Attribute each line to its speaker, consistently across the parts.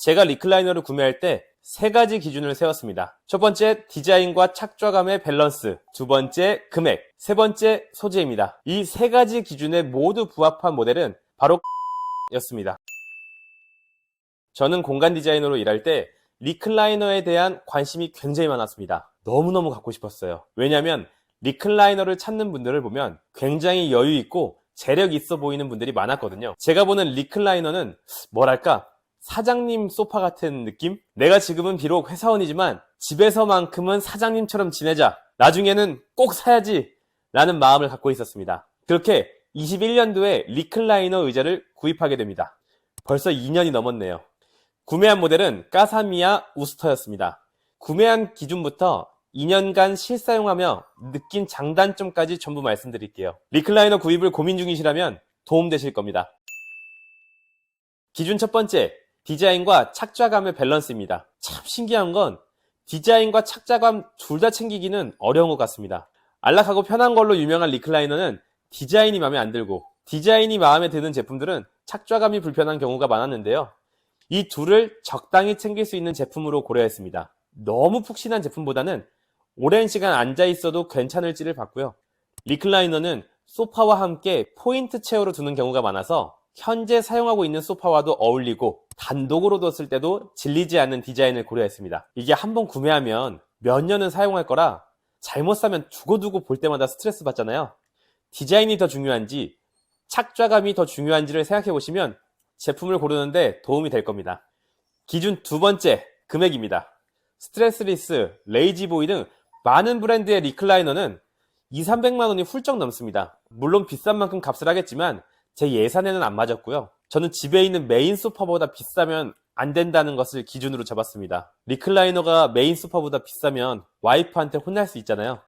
Speaker 1: 제가 리클라이너를 구매할 때 세 가지 기준을 세웠습니다. 첫 번째, 디자인과 착좌감의 밸런스. 두 번째, 금액. 세 번째, 소재입니다. 이 세 가지 기준에 모두 부합한 모델은 바로 였습니다. 저는 공간 디자이너로 일할 때 리클라이너에 대한 관심이 굉장히 많았습니다. 너무너무 갖고 싶었어요. 왜냐면 리클라이너를 찾는 분들을 보면 굉장히 여유 있고 재력 있어 보이는 분들이 많았거든요. 제가 보는 리클라이너는 뭐랄까 사장님 소파 같은 느낌? 내가 지금은 비록 회사원이지만 집에서만큼은 사장님처럼 지내자. 나중에는 꼭 사야지. 라는 마음을 갖고 있었습니다. 그렇게 21년도에 리클라이너 의자를 구입하게 됩니다. 벌써 2년이 넘었네요. 구매한 모델은 까사미야 우스터였습니다. 구매한 기준부터 2년간 실사용하며 느낀 장단점까지 전부 말씀드릴게요. 리클라이너 구입을 고민 중이시라면 도움되실 겁니다. 기준 첫 번째, 디자인과 착좌감의 밸런스입니다. 참 신기한 건 디자인과 착좌감 둘 다 챙기기는 어려운 것 같습니다. 안락하고 편한 걸로 유명한 리클라이너는 디자인이 마음에 안 들고 디자인이 마음에 드는 제품들은 착좌감이 불편한 경우가 많았는데요. 이 둘을 적당히 챙길 수 있는 제품으로 고려했습니다. 너무 푹신한 제품보다는 오랜 시간 앉아 있어도 괜찮을지를 봤고요. 리클라이너는 소파와 함께 포인트 체어로 두는 경우가 많아서 현재 사용하고 있는 소파와도 어울리고 단독으로 뒀을 때도 질리지 않는 디자인을 고려했습니다. 이게 한번 구매하면 몇 년은 사용할 거라 잘못 사면 두고두고 볼 때마다 스트레스 받잖아요. 디자인이 더 중요한지 착좌감이 더 중요한지를 생각해 보시면 제품을 고르는데 도움이 될 겁니다. 기준 두 번째, 금액입니다. 스트레스리스, 레이지보이 등 많은 브랜드의 리클라이너는 2, 300만 원이 훌쩍 넘습니다. 물론 비싼 만큼 값을 하겠지만 제 예산에는 안 맞았고요. 저는 집에 있는 메인 소파보다 비싸면 안 된다는 것을 기준으로 잡았습니다. 리클라이너가 메인 소파보다 비싸면 와이프한테 혼날 수 있잖아요.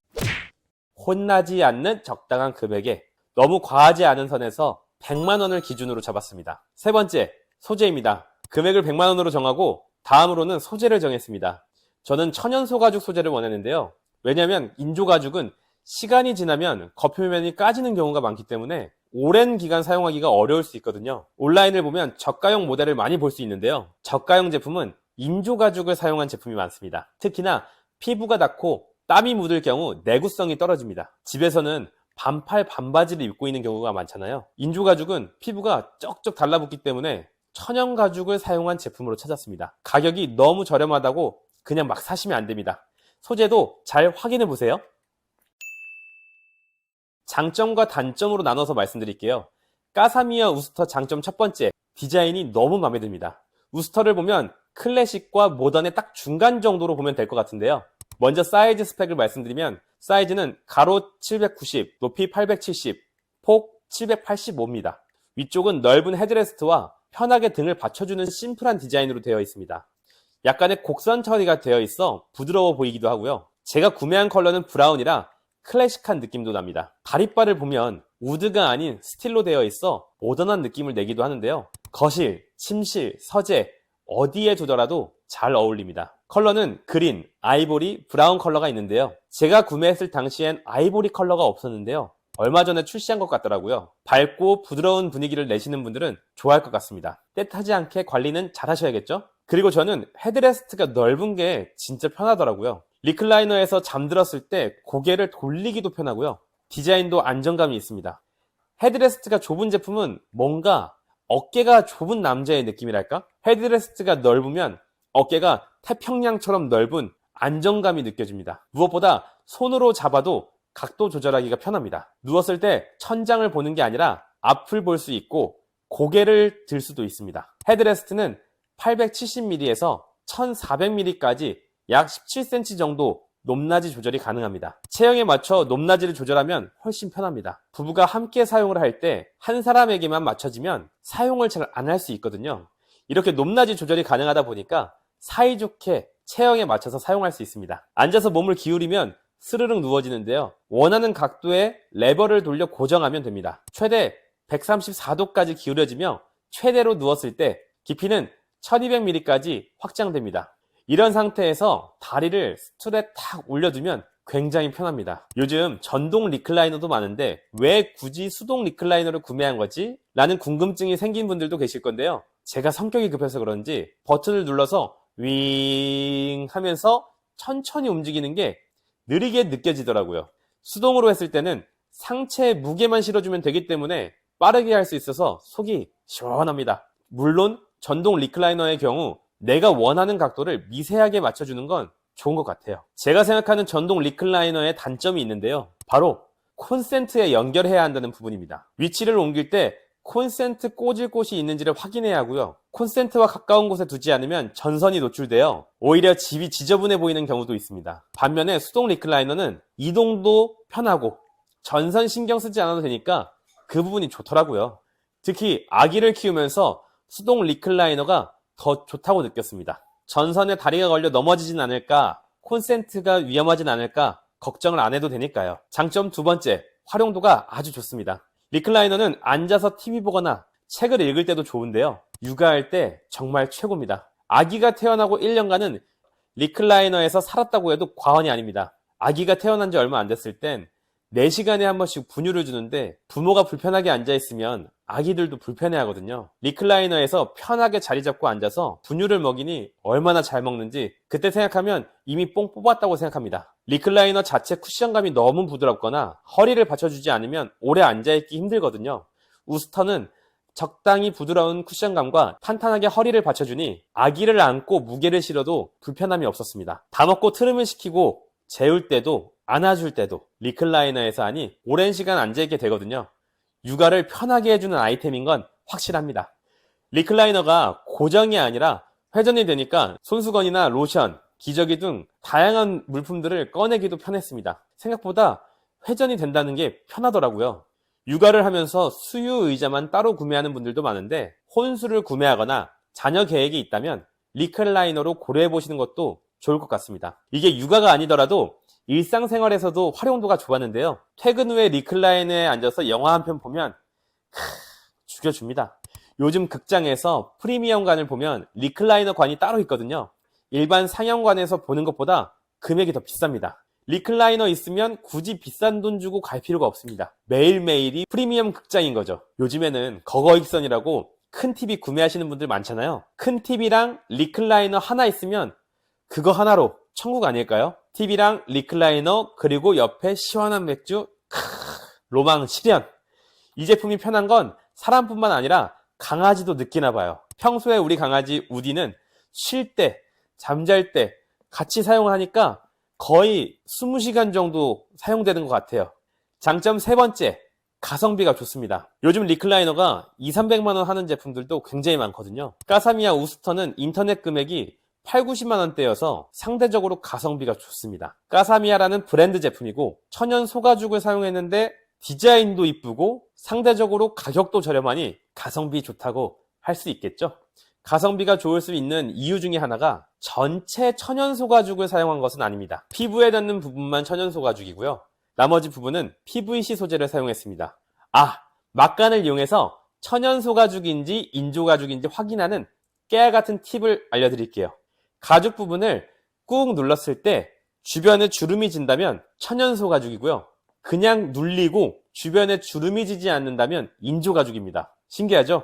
Speaker 1: 혼나지 않는 적당한 금액에 너무 과하지 않은 선에서 100만 원을 기준으로 잡았습니다. 세 번째, 소재입니다. 금액을 100만 원으로 정하고 다음으로는 소재를 정했습니다. 저는 천연 소가죽 소재를 원했는데요. 왜냐하면 인조 가죽은 시간이 지나면 겉표면이 까지는 경우가 많기 때문에 오랜 기간 사용하기가 어려울 수 있거든요. 온라인을 보면 저가형 모델을 많이 볼 수 있는데요. 저가형 제품은 인조 가죽을 사용한 제품이 많습니다. 특히나 피부가 닿고 땀이 묻을 경우 내구성이 떨어집니다. 집에서는 반팔 반바지를 입고 있는 경우가 많잖아요. 인조 가죽은 피부가 쩍쩍 달라붙기 때문에 천연 가죽을 사용한 제품으로 찾았습니다. 가격이 너무 저렴하다고 그냥 막 사시면 안 됩니다. 소재도 잘 확인해 보세요. 장점과 단점으로 나눠서 말씀드릴게요. 까사미어 우스터 장점 첫 번째, 디자인이 너무 마음에 듭니다. 우스터를 보면 클래식과 모던의 딱 중간 정도로 보면 될 것 같은데요. 먼저 사이즈 스펙을 말씀드리면 사이즈는 가로 790, 높이 870, 폭 785입니다. 위쪽은 넓은 헤드레스트와 편하게 등을 받쳐주는 심플한 디자인으로 되어 있습니다. 약간의 곡선 처리가 되어 있어 부드러워 보이기도 하고요. 제가 구매한 컬러는 브라운이라 클래식한 느낌도 납니다. 다리바를 보면 우드가 아닌 스틸로 되어 있어 모던한 느낌을 내기도 하는데요. 거실, 침실, 서재 어디에 두더라도 잘 어울립니다. 컬러는 그린, 아이보리, 브라운 컬러가 있는데요. 제가 구매했을 당시엔 아이보리 컬러가 없었는데요. 얼마 전에 출시한 것 같더라고요. 밝고 부드러운 분위기를 내시는 분들은 좋아할 것 같습니다. 때타지 않게 관리는 잘 하셔야겠죠? 그리고 저는 헤드레스트가 넓은 게 진짜 편하더라고요. 리클라이너에서 잠들었을 때 고개를 돌리기도 편하고요. 디자인도 안정감이 있습니다. 헤드레스트가 좁은 제품은 뭔가 어깨가 좁은 남자의 느낌이랄까? 헤드레스트가 넓으면 어깨가 태평양처럼 넓은 안정감이 느껴집니다. 무엇보다 손으로 잡아도 각도 조절하기가 편합니다. 누웠을 때 천장을 보는 게 아니라 앞을 볼 수 있고 고개를 들 수도 있습니다. 헤드레스트는 870mm에서 1400mm까지 약 17cm 정도 높낮이 조절이 가능합니다. 체형에 맞춰 높낮이를 조절하면 훨씬 편합니다. 부부가 함께 사용을 할 때 한 사람에게만 맞춰지면 사용을 잘 안 할 수 있거든요. 이렇게 높낮이 조절이 가능하다 보니까 사이좋게 체형에 맞춰서 사용할 수 있습니다. 앉아서 몸을 기울이면 스르륵 누워지는데요. 원하는 각도의 레버를 돌려 고정하면 됩니다. 최대 134도까지 기울여지며 최대로 누웠을 때 깊이는 1200mm까지 확장됩니다. 이런 상태에서 다리를 스툴에 탁 올려두면 굉장히 편합니다. 요즘 전동 리클라이너도 많은데 왜 굳이 수동 리클라이너를 구매한 거지? 라는 궁금증이 생긴 분들도 계실 건데요. 제가 성격이 급해서 그런지 버튼을 눌러서 윙 하면서 천천히 움직이는 게 느리게 느껴지더라고요. 수동으로 했을 때는 상체에 무게만 실어주면 되기 때문에 빠르게 할 수 있어서 속이 시원합니다. 물론 전동 리클라이너의 경우 내가 원하는 각도를 미세하게 맞춰주는 건 좋은 것 같아요. 제가 생각하는 전동 리클라이너의 단점이 있는데요. 바로 콘센트에 연결해야 한다는 부분입니다. 위치를 옮길 때 콘센트 꽂을 곳이 있는지를 확인해야 하고요. 콘센트와 가까운 곳에 두지 않으면 전선이 노출되어 오히려 집이 지저분해 보이는 경우도 있습니다. 반면에 수동 리클라이너는 이동도 편하고 전선 신경 쓰지 않아도 되니까 그 부분이 좋더라고요. 특히 아기를 키우면서 수동 리클라이너가 더 좋다고 느꼈습니다. 전선에 다리가 걸려 넘어지진 않을까, 콘센트가 위험하진 않을까 걱정을 안 해도 되니까요. 장점 두 번째, 활용도가 아주 좋습니다. 리클라이너는 앉아서 TV 보거나 책을 읽을 때도 좋은데요. 육아할 때 정말 최고입니다. 아기가 태어나고 1년간은 리클라이너에서 살았다고 해도 과언이 아닙니다. 아기가 태어난 지 얼마 안 됐을 땐 4시간에 한 번씩 분유를 주는데 부모가 불편하게 앉아있으면 아기들도 불편해 하거든요. 리클라이너에서 편하게 자리 잡고 앉아서 분유를 먹이니 얼마나 잘 먹는지 그때 생각하면 이미 뽕 뽑았다고 생각합니다. 리클라이너 자체 쿠션감이 너무 부드럽거나 허리를 받쳐주지 않으면 오래 앉아있기 힘들거든요. 우스터는 적당히 부드러운 쿠션감과 탄탄하게 허리를 받쳐주니 아기를 안고 무게를 실어도 불편함이 없었습니다. 다 먹고 트름을 시키고 재울 때도 안아줄 때도 리클라이너에서 하니 오랜 시간 앉아있게 되거든요. 육아를 편하게 해주는 아이템인 건 확실합니다. 리클라이너가 고정이 아니라 회전이 되니까 손수건이나 로션, 기저귀 등 다양한 물품들을 꺼내기도 편했습니다. 생각보다 회전이 된다는 게 편하더라고요. 육아를 하면서 수유 의자만 따로 구매하는 분들도 많은데 혼수를 구매하거나 자녀 계획이 있다면 리클라이너로 고려해 보시는 것도 좋을 것 같습니다. 이게 육아가 아니더라도 일상생활에서도 활용도가 좋았는데요. 퇴근 후에 리클라이너에 앉아서 영화 한 편 보면 크, 죽여줍니다. 요즘 극장에서 프리미엄관을 보면 리클라이너 관이 따로 있거든요. 일반 상영관에서 보는 것보다 금액이 더 비쌉니다. 리클라이너 있으면 굳이 비싼 돈 주고 갈 필요가 없습니다. 매일매일이 프리미엄 극장인 거죠. 요즘에는 거거익선이라고 큰 TV 구매하시는 분들 많잖아요. 큰 TV랑 리클라이너 하나 있으면 그거 하나로 천국 아닐까요? TV랑 리클라이너 그리고 옆에 시원한 맥주 크, 로망 실현 이 제품이 편한 건 사람뿐만 아니라 강아지도 느끼나 봐요. 평소에 우리 강아지 우디는 쉴 때 잠잘 때 같이 사용하니까 거의 20시간 정도 사용되는 것 같아요. 장점 세 번째 가성비가 좋습니다. 요즘 리클라이너가 2, 300만 원 하는 제품들도 굉장히 많거든요. 까사미아 우스터는 인터넷 금액이 8, 90만 원대여서 상대적으로 가성비가 좋습니다. 까사미아라는 브랜드 제품이고 천연 소가죽을 사용했는데 디자인도 이쁘고 상대적으로 가격도 저렴하니 가성비 좋다고 할 수 있겠죠. 가성비가 좋을 수 있는 이유 중에 하나가 전체 천연 소가죽을 사용한 것은 아닙니다. 피부에 닿는 부분만 천연 소가죽이고요. 나머지 부분은 PVC 소재를 사용했습니다. 아, 막간을 이용해서 천연 소가죽인지 인조 가죽인지 확인하는 깨알 같은 팁을 알려드릴게요. 가죽 부분을 꾹 눌렀을 때 주변에 주름이 진다면 천연소 가죽이고요. 그냥 눌리고 주변에 주름이 지지 않는다면 인조 가죽입니다. 신기하죠?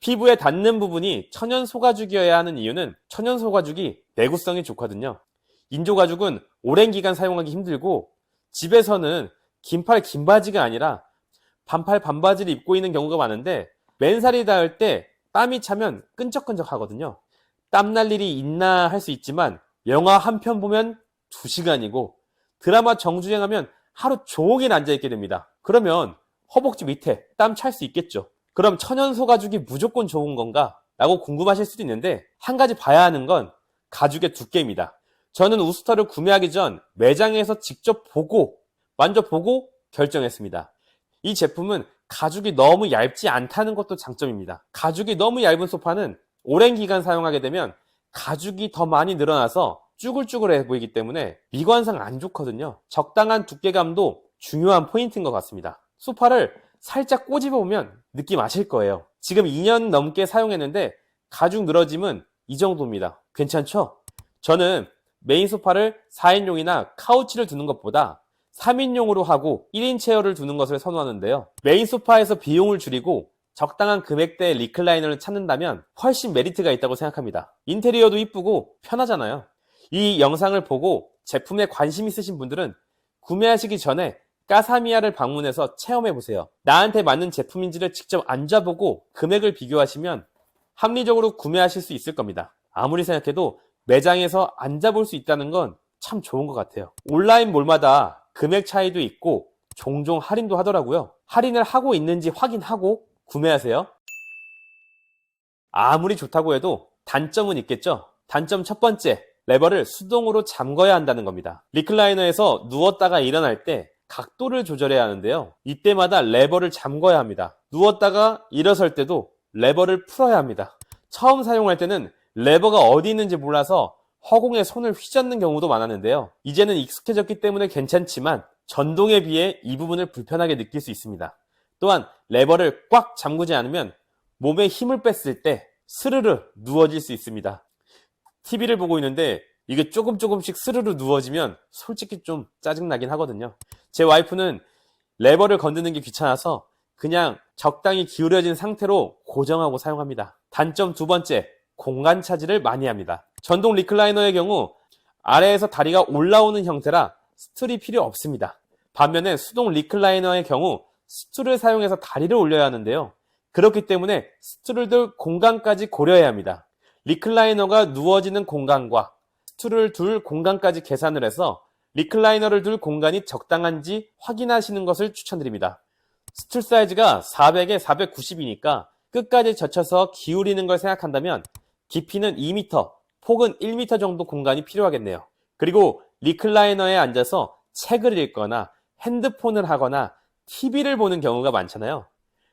Speaker 1: 피부에 닿는 부분이 천연 소가죽이어야 하는 이유는 천연 소가죽이 내구성이 좋거든요. 인조 가죽은 오랜 기간 사용하기 힘들고 집에서는 긴팔 긴 바지가 아니라 반팔 반바지를 입고 있는 경우가 많은데 맨살이 닿을 때 땀이 차면 끈적끈적 하거든요. 땀 날 일이 있나 할 수 있지만 영화 한 편 보면 2시간이고 드라마 정주행하면 하루 종일 앉아있게 됩니다. 그러면 허벅지 밑에 땀 찰 수 있겠죠. 그럼 천연소 가죽이 무조건 좋은 건가? 라고 궁금하실 수도 있는데 한 가지 봐야 하는 건 가죽의 두께입니다. 저는 우스터를 구매하기 전 매장에서 직접 보고 만져보고 결정했습니다. 이 제품은 가죽이 너무 얇지 않다는 것도 장점입니다. 가죽이 너무 얇은 소파는 오랜 기간 사용하게 되면 가죽이 더 많이 늘어나서 쭈글쭈글해 보이기 때문에 미관상 안 좋거든요. 적당한 두께감도 중요한 포인트인 것 같습니다. 소파를 살짝 꼬집어 보면 느낌 아실 거예요. 지금 2년 넘게 사용했는데 가죽 늘어짐은 이 정도입니다. 괜찮죠? 저는 메인 소파를 4인용이나 카우치를 두는 것보다 3인용으로 하고 1인 체어를 두는 것을 선호하는데요. 메인 소파에서 비용을 줄이고 적당한 금액대의 리클라이너를 찾는다면 훨씬 메리트가 있다고 생각합니다. 인테리어도 이쁘고 편하잖아요. 이 영상을 보고 제품에 관심 있으신 분들은 구매하시기 전에 까사미아를 방문해서 체험해 보세요. 나한테 맞는 제품인지를 직접 앉아보고 금액을 비교하시면 합리적으로 구매하실 수 있을 겁니다. 아무리 생각해도 매장에서 앉아볼 수 있다는 건 참 좋은 것 같아요. 온라인 몰마다 금액 차이도 있고 종종 할인도 하더라고요. 할인을 하고 있는지 확인하고 구매하세요. 아무리 좋다고 해도 단점은 있겠죠? 단점 첫 번째, 레버를 수동으로 잠궈야 한다는 겁니다. 리클라이너에서 누웠다가 일어날 때 각도를 조절해야 하는데요. 이때마다 레버를 잠궈야 합니다. 누웠다가 일어설 때도 레버를 풀어야 합니다. 처음 사용할 때는 레버가 어디 있는지 몰라서 허공에 손을 휘젓는 경우도 많았는데요. 이제는 익숙해졌기 때문에 괜찮지만 전동에 비해 이 부분을 불편하게 느낄 수 있습니다. 또한 레버를 꽉 잠그지 않으면 몸에 힘을 뺐을 때 스르르 누워질 수 있습니다. TV를 보고 있는데 이게 조금 조금씩 스르르 누워지면 솔직히 좀 짜증나긴 하거든요. 제 와이프는 레버를 건드는 게 귀찮아서 그냥 적당히 기울여진 상태로 고정하고 사용합니다. 단점 두 번째, 공간 차지를 많이 합니다. 전동 리클라이너의 경우 아래에서 다리가 올라오는 형태라 스툴이 필요 없습니다. 반면에 수동 리클라이너의 경우 스툴을 사용해서 다리를 올려야 하는데요. 그렇기 때문에 스툴을 둘 공간까지 고려해야 합니다. 리클라이너가 누워지는 공간과 스툴을 둘 공간까지 계산을 해서 리클라이너를 둘 공간이 적당한지 확인하시는 것을 추천드립니다. 스툴 사이즈가 400에 490이니까 끝까지 젖혀서 기울이는 걸 생각한다면 깊이는 2m, 폭은 1m 정도 공간이 필요하겠네요. 그리고 리클라이너에 앉아서 책을 읽거나 핸드폰을 하거나 TV를 보는 경우가 많잖아요.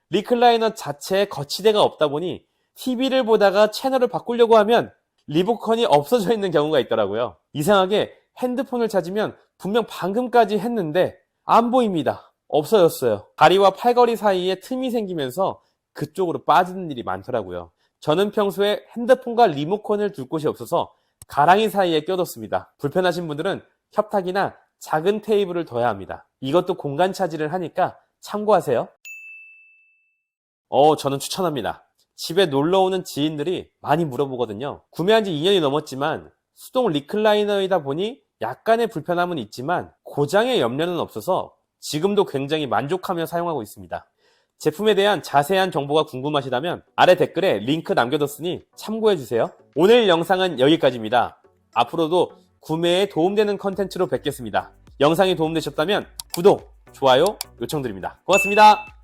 Speaker 1: 리클라이너 자체에 거치대가 없다 보니 TV를 보다가 채널을 바꾸려고 하면 리모컨이 없어져 있는 경우가 있더라고요. 이상하게 핸드폰을 찾으면 분명 방금까지 했는데 안 보입니다. 없어졌어요. 다리와 팔걸이 사이에 틈이 생기면서 그쪽으로 빠지는 일이 많더라고요. 저는 평소에 핸드폰과 리모컨을 둘 곳이 없어서 가랑이 사이에 껴뒀습니다. 불편하신 분들은 협탁이나 작은 테이블을 둬야 합니다. 이것도 공간 차지를 하니까 참고하세요. 어, 저는 추천합니다. 집에 놀러 오는 지인들이 많이 물어보거든요. 구매한 지 2년이 넘었지만 수동 리클라이너이다 보니 약간의 불편함은 있지만 고장의 염려는 없어서 지금도 굉장히 만족하며 사용하고 있습니다. 제품에 대한 자세한 정보가 궁금하시다면 아래 댓글에 링크 남겨뒀으니 참고해주세요. 오늘 영상은 여기까지입니다. 앞으로도 구매에 도움되는 컨텐츠로 뵙겠습니다. 영상이 도움되셨다면 구독, 좋아요 요청드립니다. 고맙습니다.